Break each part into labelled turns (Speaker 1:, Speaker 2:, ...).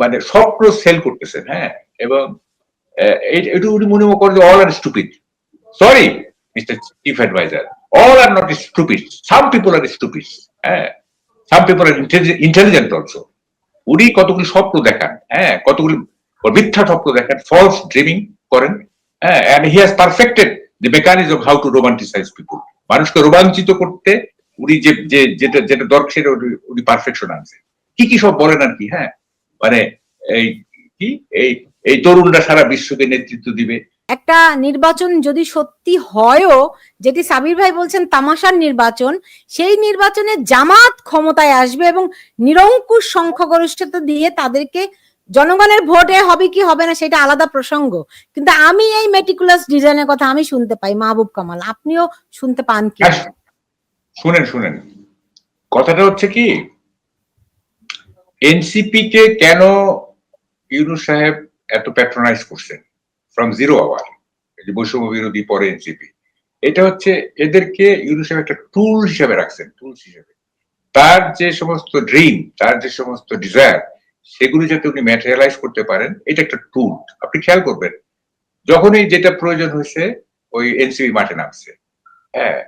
Speaker 1: মানে স্বপ্ন সেল করতেছেন হ্যাঁ? এবং এটা উনি মনে করেন যে all are stupid sorry mister chief adviser all are not stupid some people are stupid হ্যাঁ? Some people are intelligent also উনি কতগুলি স্বপ্ন দেখান হ্যাঁ? কতগুলি মিথ্যা স্বপ্ন দেখান ফলস ড্রিমিং করেন হ্যাঁ? And he has perfected the mechanism how to romanticise people মানুষকে রোমাঞ্চিত করতে উনি যে যেটা যেটা দরকার সেটা উনি পারফেকশন আনছে কি কি সব বলেন আর কি হ্যাঁ? মানে এই কি? এই এই তরুণরা সারা বিশ্বকে নেতৃত্ব দিবে।
Speaker 2: একটা নির্বাচন যদি সত্যি হয়ও যেটি সাবির ভাই বলছেন তামাশার নির্বাচন সেই নির্বাচনে জামাত ক্ষমতায় আসবে এবং নিরঙ্কুশ সংখ্যাগরিষ্ঠতা দিয়ে তাদেরকে জনগণের ভোটে হবে কি হবে না সেটা আলাদা প্রসঙ্গ। কিন্তু আমি এই মেটিকুলাস ডিজাইনের কথা আমি শুনতে পাই মাহবুব কামাল। আপনিও শুনতে পান কি
Speaker 1: হ্যাঁ, শুনেন শুনেন। কথাটা হচ্ছে কি? এনসিপি কে কেন ইউনু সাহেব এত প্যাট্রোনাইজ করছেন? ফ্রম জিরো আওয়ার বৈষম্য বিরোধী পরে এনসিপি এটা হচ্ছে এদেরকে ইউনুস সাহেব একটা টুল হিসেবে রাখছেন টুলস হিসেবে। তার যে সমস্ত ড্রিম তার যে সমস্ত ডিজায়ার সেগুলি যাতে উনি ম্যাটেরিয়ালাইজ করতে পারেন, এটা একটা টুল আপনি খেয়াল করবেন, যখনই যেটা প্রয়োজন হয়েছে, ওই এনসিপি মাঠে নামছে। হ্যাঁ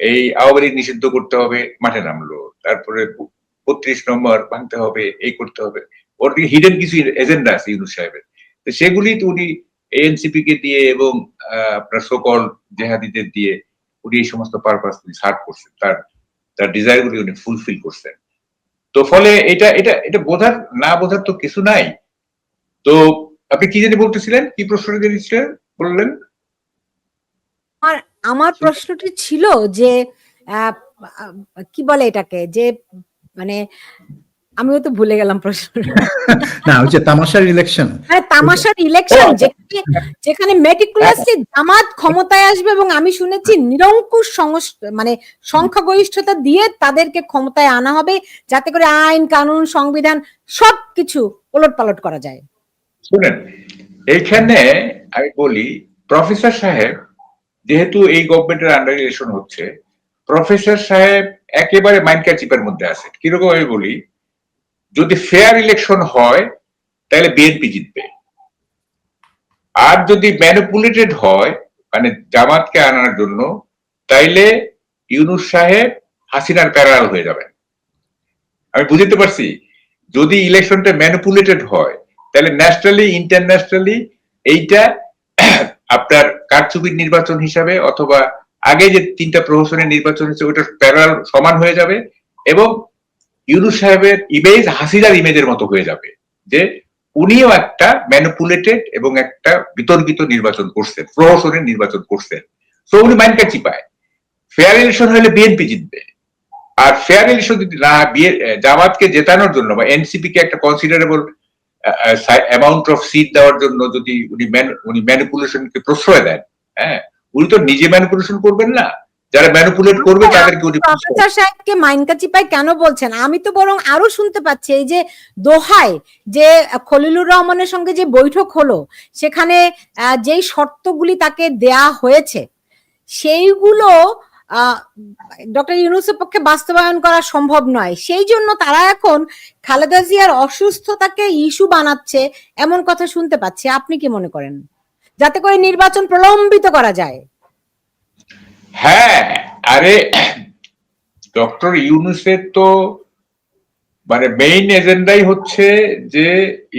Speaker 1: এই আওয়ামী লীগ নিষিদ্ধ করতে হবে, মাঠে নামলো। তারপরে বত্রিশ নম্বর ভাঙতে হবে এই করতে হবে। ওর হিডেন কিছু এজেন্ডা আছে ইউনুস সাহেবের। তো সেগুলি তো উনি এনসিপি কে দিয়ে এবং আপনার সকল জেহাদিদের দিয়ে উনি এই সমস্ত পারপাস উনি সার্ভ করছেন তার তার ডিজায়ার গুলি উনি ফুলফিল করছেন। তো ফলে এটা এটা এটা বোঝার না বোঝার তো কিছু নাই। তো আপনি কি জানি বলতেছিলেন? কি প্রশ্ন দিয়েছিলেন বললেন।
Speaker 2: আমার প্রশ্নটি ছিল যে কি বলে এটাকে? যে মানে আমিও তো ভুলে গেলাম প্রশ্ন।
Speaker 3: না ওই যে তামাশার ইলেকশন
Speaker 2: মানে তামাশার ইলেকশন যেখানে যেখানে মেটিকুলাসলি জামাত ক্ষমতায় আসবে এবং আমি শুনেছি নিরঙ্কুশ মানে সংখ্যাগরিষ্ঠতা দিয়ে তাদেরকে ক্ষমতায় আনা হবে যাতে করে আইন কানুন সংবিধান সবকিছু ওলট পালট করা যায়।
Speaker 1: শুনেন এইখানে আমি বলি প্রফেসর সাহেব যেহেতু এই গভর্নমেন্টের আন্ডার ইলেকশন হচ্ছে প্রফেসর সাহেব একেবারে মাইন্ড চিপের মধ্যে আছে। কীরকম আমি বলি, যদি ফেয়ার ইলেকশন হয়, তাহলে বিএনপি জিতবে। আর যদি ম্যানিপুলেটেড হয় মানে জামাতকে আনার জন্য, তাইলে ইউনুস সাহেব হাসিনার প্যারাল হয়ে যাবেন। আমি বুঝতে পারছি, যদি ইলেকশনটা ম্যানিপুলেটেড হয়, তাহলে ন্যাশনালি ইন্টারন্যাশনালি এইটা আপনার কারচুপির নির্বাচন হিসাবে অথবা আগে যে তিনটা প্রহসনের নির্বাচন হচ্ছে ওইটার প্যারাল সমান হয়ে যাবে এবং ইউনুস সাহেবের ইমেজ হাসিদার ইমেজের মতো হয়ে যাবে যে উনিও একটা ম্যানুপুলেটেড এবং একটা বিতর্কিত নির্বাচন করছেন, প্রহসনের নির্বাচন করছেন। তো উনি মাইন্ড চিপায় ফেয়ার ইলেকশন হলে বিএনপি জিতবে। আর ফেয়ার ইলেকশন যদি না জামাতকে জেতানোর জন্য বা এনসিপি কে একটা কনসিডারেবল অ্যামাউন্ট অফ সিট দেওয়ার জন্য যদি উনি উনি ম্যানিপুলেশনকে প্রশ্রয় দেন হ্যাঁ উনি তো নিজে ম্যানিপুলেশন করবেন না। যারা ম্যানিপুলেট করবে তাদেরকে উনি
Speaker 2: প্রফেসর সাহেবকে মাইনকা চিপাই কেন বলছেন? আমি তো বরং আরও শুনতে পাচ্ছি এই যে দোহায় যে খলিলুর রহমানের সঙ্গে যে বৈঠক হলো সেখানে আহ, যেই শর্তগুলি তাকে দেয়া হয়েছে সেইগুলো ডক্টর ইউনুসের পক্ষে বাস্তবায়ন করা সম্ভব নয়। সেই জন্য তারা এখন খালেদা জিয়ার অসুস্থতাকে ইস্যু বানাচ্ছে এমন কথা শুনতে পাচ্ছি। আপনি কি মনে করেন? যাতে করে নির্বাচন প্রলম্বিত করা যায়।
Speaker 1: হ্যাঁ আরে, ডক্টর ইউনুসের তো মানে মেইন এজেন্ডাই হচ্ছে যে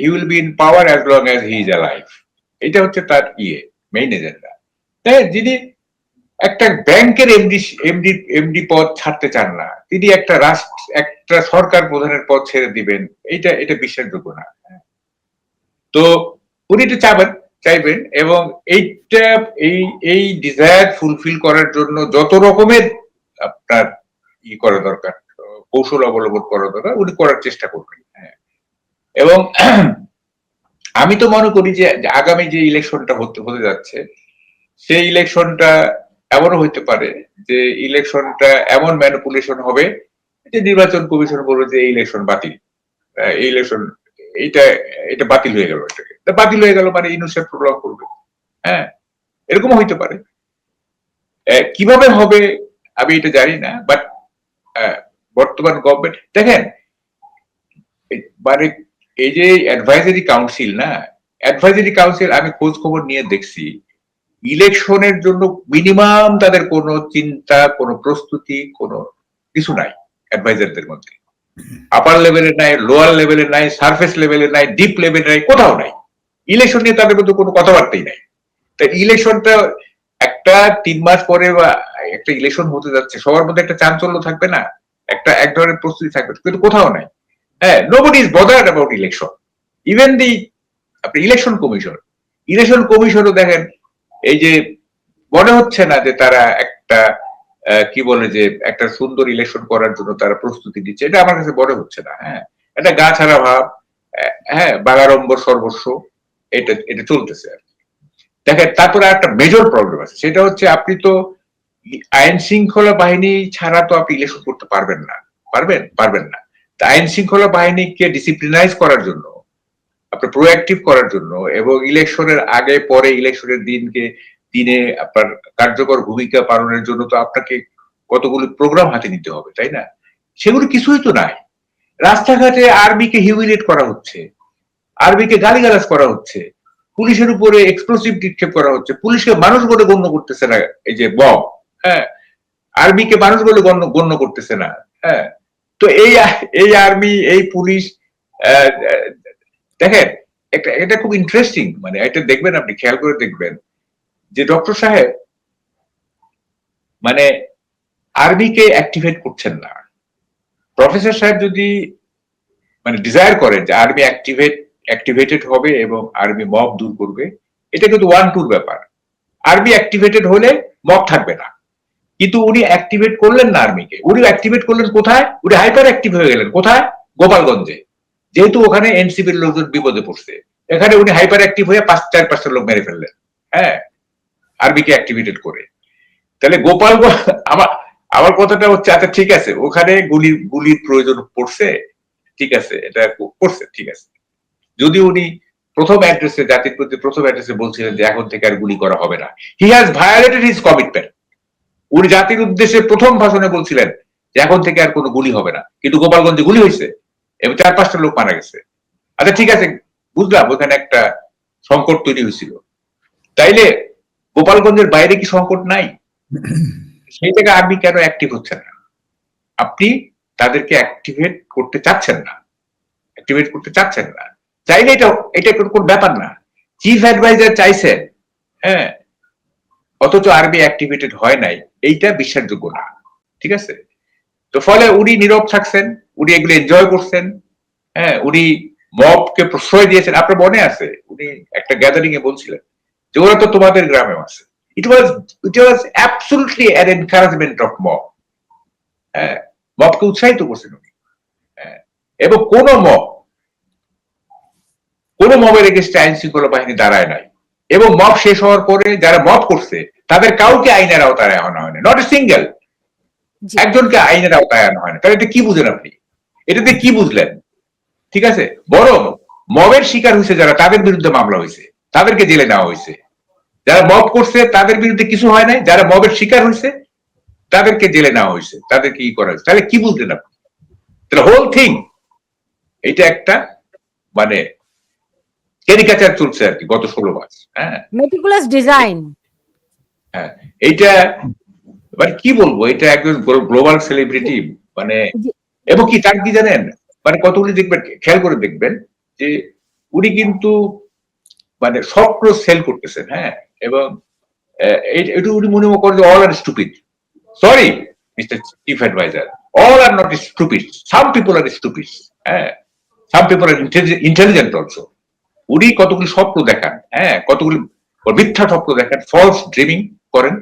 Speaker 1: he will be in power as long as he is life এটা হচ্ছে তার ইয়ে মেইন এজেন্ডা। তাই যিনি একটা ব্যাংকের এমডি এমডি এমডি পদ ছাড়তে চান না, তিনি একটা রাষ্ট্র, একটা সরকার প্রধানের পদ ছেড়ে দিবেন এটা এটা বিশ্বাসযোগ্য না। তো উনি এটা চাবেন চাইবেন এবং এইটা, এই এই ডিজায়ার ফুলফিল করার জন্য যত রকমের আপনার ই করা দরকার, কৌশল অবলম্বন করা দরকার, উনি করার চেষ্টা করবেন হ্যাঁ। এবং আমি তো মনে করি যে আগামী যে ইলেকশনটা হতে হতে যাচ্ছে, সেই ইলেকশনটা এমনও হইতে পারে যে ইলেকশনটা এমন ম্যানিপুলেশন হবে যে নির্বাচন কমিশন বলবে যে ইলেকশন বাতিল, এই ইলেকশন এইটা এটা বাতিল হয়ে গেল এটাকে। বাতিল হয়ে গেল মানে ইউনুসেফ প্রোগ্রাম করবে। হ্যাঁ এরকমও হইতে পারে। কীভাবে হবে আমি এটা জানি না বাট বর্তমান গভর্নমেন্ট দেখেন মানে এই যে অ্যাডভাইজারি কাউন্সিল না অ্যাডভাইজারি কাউন্সিল আমি খোঁজ খবর নিয়ে দেখছি, ইলেকশনের জন্য মিনিমাম তাদের কোনো চিন্তা, কোনো প্রস্তুতি, কোনো কিছু নাই অ্যাডভাইজারদের মধ্যে। আপার লেভেলে নাই লোয়ার লেভেলে নাই সারফেস লেভেলে নাই ডিপ লেভেলে নাই, কোথাও নাই। ইলেকশন নিয়ে তাদের মধ্যে কোনো কথাবার্তাই নাই। তা ইলেকশনটা একটা তিন মাস পরে বা একটা ইলেকশন হতে যাচ্ছে, সবার মধ্যে একটা চাঞ্চল্য থাকবে না? একটা এক ধরনের প্রস্তুতি থাকবে, কিন্তু কোথাও নাই। হ্যাঁ nobody is bothered about election even the আপনি ইলেকশন কমিশন ইলেকশন কমিশনও দেখেন, এই যে মনে হচ্ছে না যে তারা একটা কি বলে যে, একটা সুন্দর ইলেকশন করার জন্য তারা প্রস্তুতি নিচ্ছে। এটা আমার কাছে মনে হচ্ছে না হ্যাঁ। একটা গা ছাড়া ভাব হ্যাঁ বাগাড়ম্বর সর্বস্ব, এটা এটা চলতেছে আর। দেখেন, তারপরে একটা মেজর প্রবলেম আছে। সেটা হচ্ছে আপনি তো আইন শৃঙ্খলা বাহিনী ছাড়া তো আপনি ইলেকশন করতে পারবেন না। পারবেন? পারবেন না। আইন শৃঙ্খলা বাহিনীকে ডিসিপ্লিনাইজ করার জন্য, আপনার প্রোঅ্যাক্টিভ করার জন্য এবং ইলেকশনের আগে, পরে ইলেকশনের দিনকে দিনে আপনার কার্যকর ভূমিকা পালনের জন্য তো আপনাকে কতগুলো প্রোগ্রাম হাতে নিতে হবে, তাই না? সেগুলো কিছুই তো নাই। রাস্তাঘাটে আর্মিকে হিউমিলেট করা হচ্ছে, আর্মিকে গালিগালাজ করা হচ্ছে, পুলিশের উপরে এক্সপ্লোসিভ নিক্ষেপ করা হচ্ছে, পুলিশকে মানুষ বলে গণ্য করতেছে না এই যে বম হ্যাঁ? আর্মিকে মানুষ বলে গণ্য গণ্য করতেছে না হ্যাঁ? তো এই এই আর্মি, এই পুলিশ দেখেন, একটা, এটা খুব ইন্টারেস্টিং মানে এটা দেখবেন আপনি, খেয়াল করে দেখবেন। যে ডক্টর সাহেব মানে আর্মিকে অ্যাক্টিভেট করছেন না। প্রফেসর সাহেব যদি মানে ডিজায়ার করেন যে আর্মি অ্যাক্টিভেট অ্যাক্টিভেটেড হবে এবং আর্মি মব দূর করবে, এটা কিন্তু ওয়ান টুর ব্যাপার। আর্মি অ্যাক্টিভেটেড হলে মব থাকবে না। কিন্তু উনি অ্যাক্টিভেট করলেন না আর্মিকে। উনি অ্যাক্টিভেট করলেন কোথায়? উনি হাইপার অ্যাক্টিভ হয়ে গেলেন। কোথায়? গোপালগঞ্জে। যেহেতু ওখানে এনসিপির লোকজন বিপদে পড়ছে। এখানে উনি হাইপার অ্যাক্টিভ হয়ে পাঁচ, চার পাঁচটা লোক মেরে ফেললেন। হ্যাঁ? আর্মিকে অ্যাক্টিভেটেড করে। তাহলে গোপালগঞ্জ আমার আমার কথাটা হচ্ছে আচ্ছা ঠিক আছে, ওখানে গুলির গুলির প্রয়োজন পড়ছে, ঠিক আছে, এটা করছে ঠিক আছে। যদি উনি প্রথম অ্যাড্রেসে জাতির প্রতি প্রথম অ্যাড্রেসে বলছিলেন যে এখন থেকে আর গুলি করা হবে না he has violated his commitment উনি জাতির উদ্দেশ্যে প্রথম ভাষণে বলছিলেন যে এখন থেকে আর কোনো গুলি হবে না, কিন্তু গোপালগঞ্জে গুলি হয়েছে, এবং চার পাঁচটা লোক মারা গেছে। আচ্ছা ঠিক আছে, বুঝলাম, ওখানে একটা সংকট তৈরি হয়েছিল। তাইলে গোপালগঞ্জের বাইরে কি সংকট নাই? সেই জায়গায় আর্মি কেন অ্যাক্টিভ হচ্ছে না? আপনি তাদেরকে অ্যাক্টিভেট করতে চাচ্ছেন না। অ্যাক্টিভেট করতে চাচ্ছেন না। চাইলে এটা এটা কোনো কোনো ব্যাপার না। চিফ অ্যাডভাইজার চাইছেন হ্যাঁ অথচ আর্মি অ্যাক্টিভেটেড হয় নাই। এইটা বিশ্বাসযোগ্য না। ঠিক আছে? তো ফলে উনি নীরব থাকছেন, উনি এগুলো এনজয় করছেন হ্যাঁ উনি মবকে প্রশ্রয় দিয়েছেন। আপনার মনে আছে? উনি একটা গ্যাদারিং এ বলছিলেন। যে ওরা তো তোমাদের গ্রামেও আছে। It was it was absolutely an encouragement of mob মবকে উৎসাহিত করছেন উনি। হ্যাঁ, এবং কোন মব কোন মবের এগেস্টে আইন শৃঙ্খলা বাহিনী দাঁড়ায় নাই। এবং মব শেষ হওয়ার পরে যারা মব করছে তাদের কাউকে আইনের আওতায় আনা হয় না নট এ সিঙ্গেল একজনকে আইনের আওতায় আনা হয় না তাহলে এটা কি বুঝেন আপনি? এটাতে কি বুঝলেন? ঠিক আছে? বরং মবের শিকার হয়েছে যারা তাদের বিরুদ্ধে মামলা হয়েছে। তাদেরকে জেলে নেওয়া হয়েছে। যারা মব করছে তাদের বিরুদ্ধে কিছু হয় নাই। যারা মবের শিকার হয়েছে তাদেরকে জেলে নেওয়া হয়েছে। তাদেরকে কি করা হয়েছে? তাহলে কি বুঝলেন আপনি? তাহলে হোল থিং এটা একটা মানে ক্যারিকাচার চলছে আর কি গত ষোলো মাস হ্যাঁ?
Speaker 2: মেটিকুলাস ডিজাইন
Speaker 1: হ্যাঁ এইটা মানে কি বলব এটা একজন গ্লোবাল সেলিব্রিটি মানে এবং কি তার কি জানেন? মানে কতগুলি দেখবেন খেয়াল করে দেখবেন যে উনি কিন্তু মানে স্বপ্ন সেল করতেছেন হ্যাঁ? এবং এটা উনি মনে করেন যে all are stupid sorry mister chief adviser all are not stupid some people are stupid হ্যাঁ। Some people are intelligent also উনি কতগুলি স্বপ্ন দেখান হ্যাঁ। কতগুলি মিথ্যা স্বপ্ন দেখান ফলস ড্রিমিং করেন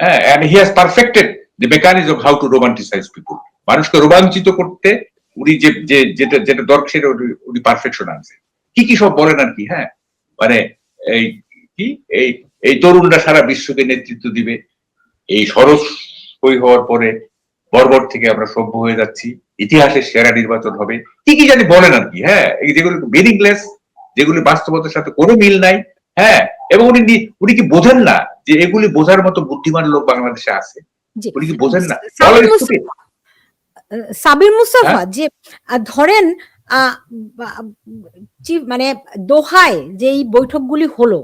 Speaker 1: হ্যাঁ। He has perfected the mechanism how to romanticize people মানুষকে রোমাঞ্চিত করতে উনি যে যেটা যেটা দরকার সেটা উনি পারফেকশন আনছে কি কি সব বলেন আর কি হ্যাঁ। মানে এই, কি? এই এই তরুণরা সারা বিশ্বকে নেতৃত্ব দিবে। এই সরস হই হওয়ার পরে বর্বর থেকে আমরা সভ্য হয়ে যাচ্ছি। ইতিহাসের সেরা নির্বাচন হবে। কি কি জানি বলেন আর কি হ্যাঁ এই যেগুলো মিনিংলেস যেগুলি বাস্তবতার সাথে কোনো মিল নাই হ্যাঁ এবং উনি উনি কি বোঝেন না যে এগুলি বোঝার মতো বুদ্ধিমান লোক বাংলাদেশে আছে? উনি কি বোঝেন না?
Speaker 2: সাবির মুস্তাফা-
Speaker 1: হ্যাঁ?
Speaker 2: যে ধরেন আহ, মানে দোহায় যেই বৈঠকগুলি হলো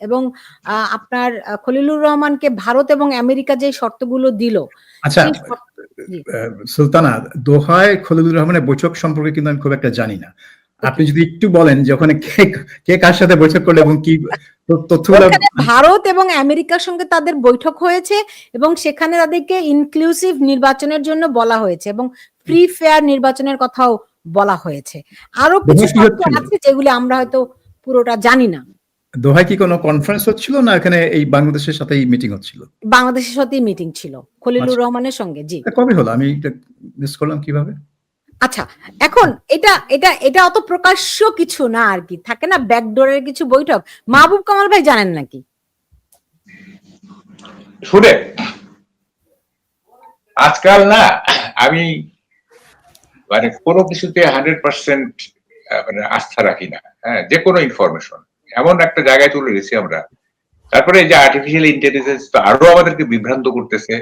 Speaker 2: এবং আহ, আপনার খলিলুর রহমানকে ভারত এবং আমেরিকা যে শর্তগুলো দিল
Speaker 3: আচ্ছা সুলতানা দোহায় খলিলুর রহমানের বৈঠক সম্পর্কে কিন্তু আমি খুব একটা জানি না। আপনি যদি একটু বলেন যে ওখানে কে কে কার সাথে বৈঠক করল এবং কি তথ্যগুলো
Speaker 2: ভারত এবং আমেরিকার সঙ্গে তাদের বৈঠক হয়েছে এবং সেখানে তাদেরকে ইনক্লুসিভ নির্বাচনের জন্য বলা হয়েছে এবং ফ্রি ফেয়ার নির্বাচনের কথাও বলা হয়েছে। আরও কিছু? আছে যেগুলি আমরা হয়তো পুরোটা জানি না।
Speaker 3: দোহায় কি কোনো কনফারেন্স হচ্ছিল না এখানে এই বাংলাদেশের সাথে মিটিং হচ্ছিল?
Speaker 2: বাংলাদেশের সাথেই মিটিং ছিল খলিলুর
Speaker 3: আচ্ছা।
Speaker 2: রহমানের সঙ্গে জি।
Speaker 3: এটা কবে হলো? আমি মিস করলাম কীভাবে?
Speaker 2: আচ্ছা এখন এটা এটা এটা অত প্রকাশ্য কিছু না আর কি। থাকে না ব্যাকডোরের কিছু বৈঠক? মাহবুব কামাল ভাই জানেন নাকি?
Speaker 1: শুনে আজকাল না আমি মানে কোনো কিছুতে হান্ড্রেড পার্সেন্ট মানে আস্থা রাখি না হ্যাঁ যে কোনো ইনফরমেশন এমন একটা জায়গায় চলে গেছি আমরা। তারপরে এই যে আর্টিফিশিয়াল ইন্টেলিজেন্স তো আরও আমাদেরকে বিভ্রান্ত করতেছে।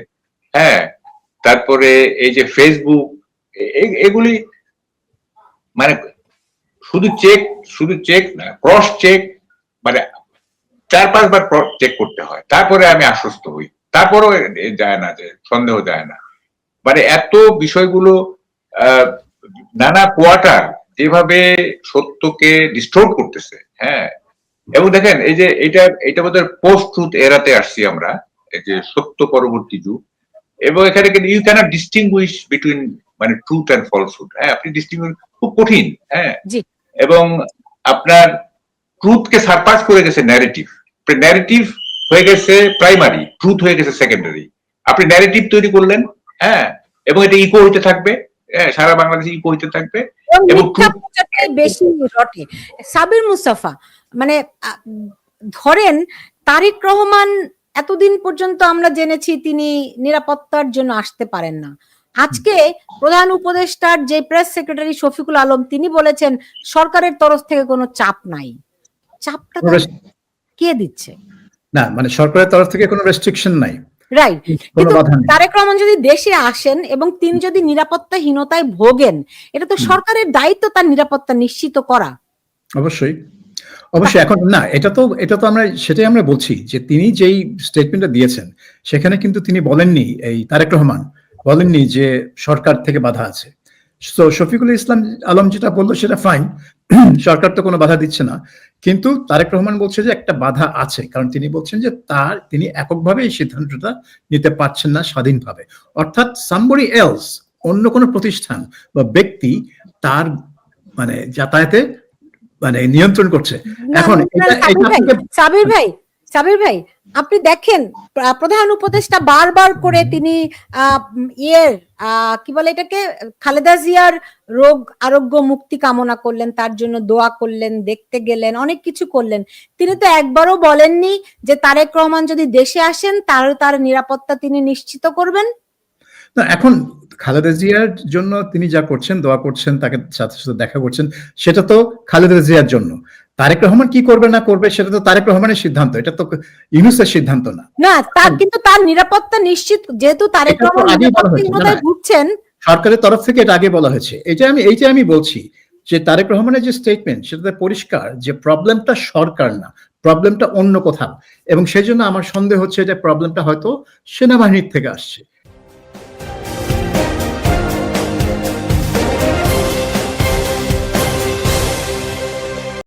Speaker 1: হ্যাঁ তারপরে এই যে ফেসবুক এগুলি মানে শুধু চেক শুধু চেক না ক্রস চেক মানে চার পাঁচবার চেক করতে হয়। তারপরে আমি আশ্বস্ত হই। তারপরেও যায় না, যে সন্দেহ যায় না। মানে এত বিষয়গুলো নানা কোয়ার্টার যেভাবে সত্যকে ডিস্টোর্ট করতেছে। হ্যাঁ এবং দেখেন এই যে এটা এটা বোধহয় পোস্ট ট্রুথ এরাতে আসছি আমরা এই যে সত্য পরবর্তী যুগ। এবং এখানে কিন্তু ইউ ক্যানট ডিস্টিংগুইশ বিটুইন মানে ট্রুথ অ্যান্ড ফলসহুড হ্যাঁ আপনি ডিস্টিংগুইশ খুব কঠিন হ্যাঁ। এবং আপনার ট্রুথকে সারপাস করে গেছে ন্যারেটিভ ন্যারেটিভ হয়ে গেছে প্রাইমারি ট্রুথ হয়ে গেছে সেকেন্ডারি আপনি ন্যারেটিভ তৈরি করলেন হ্যাঁ এবং এটা ইকো হইতে থাকবে হ্যাঁ সারা বাংলাদেশে ইকো হইতে থাকবে।
Speaker 2: এবং বেশি রটে। সাবির মুস্তাফা মানে ধরেন তারিক রহমান এতদিন পর্যন্ত আমরা জেনেছি তিনি নিরাপত্তার জন্য আসতে পারেন না। আজকে প্রধান উপদেষ্টার যে প্রেস সেক্রেটারি শফিকুল আলম তিনি বলেছেন সরকারের তরফ থেকে কোনো চাপ নাই। চাপটা কে দিচ্ছে?
Speaker 3: না মানে সরকারের তরফ থেকে কোনো রেস্ট্রিকশন নাই।
Speaker 2: রাইট কিন্তু তারেক রহমান যদি দেশে আসেন এবং তিনি যদি নিরাপত্তাহীনতায় ভোগেন এটা তো সরকারের দায়িত্ব তার নিরাপত্তা নিশ্চিত করা।
Speaker 3: অবশ্যই। অবশ্যই, এখন না, এটা তো এটা তো আমরা, সেটাই আমরা বলছি যে তিনি যেই স্টেটমেন্টটা দিয়েছেন, সেখানে কিন্তু তিনি বলেননি এই তারেক রহমান, বলেননি যে সরকার থেকে বাধা আছে। তো শফিকুল ইসলাম আলম যেটা বলল সেটা ফাইন সরকার তো কোনো বাধা দিচ্ছে না, কিন্তু তারেক রহমান বলছে যে একটা বাধা আছে, কারণ তিনি বলছেন যে তার, তিনি এককভাবে এই সিদ্ধান্তটা নিতে পারছেন না স্বাধীনভাবে। অর্থাৎ সামবডি এলস অন্য কোনো প্রতিষ্ঠান বা ব্যক্তি তার মানে যাতায়াতে মানে নিয়ন্ত্রণ করছে। এখন
Speaker 2: সাবির ভাই, সাবির ভাই আপনি দেখেন প্রধান উপদেষ্টা বারবার করে তিনি ইয়ের কি বলে এটাকে খালেদা জিয়ার রোগ আরোগ্য মুক্তি কামনা করলেন তার জন্য দোয়া করলেন দেখতে গেলেন অনেক কিছু করলেন। তিনি তো একবারও বলেননি যে তারেক রহমান যদি দেশে আসেন তার তার নিরাপত্তা তিনি নিশ্চিত করবেন।
Speaker 3: না এখন খালেদা জিয়ার জন্য তিনি যা করছেন দোয়া করছেন তাকে সাথে সাথে দেখা করছেন সেটা তো খালেদা জিয়ার জন্য। তারেক রহমান কি করবে না করবে সেটা তো তারেক রহমানের সিদ্ধান্ত এটা তো ইউনুসের সিদ্ধান্ত না।
Speaker 2: না তার কিন্তু তার নিরাপত্তা নিশ্চিত যেহেতু তারেক রহমান। ভুগছেন।
Speaker 3: সরকারের তরফ থেকে এটা আগে বলা হয়েছে। এটা আমি এইটা আমি বলছি যে তারেক রহমানের যে স্টেটমেন্ট সেটাতে পরিষ্কার যে প্রবলেমটা সরকার না প্রবলেমটা অন্য কোথাও। এবং সেই জন্য আমার সন্দেহ হচ্ছে যে প্রবলেমটা হয়তো সেনাবাহিনীর থেকে আসছে।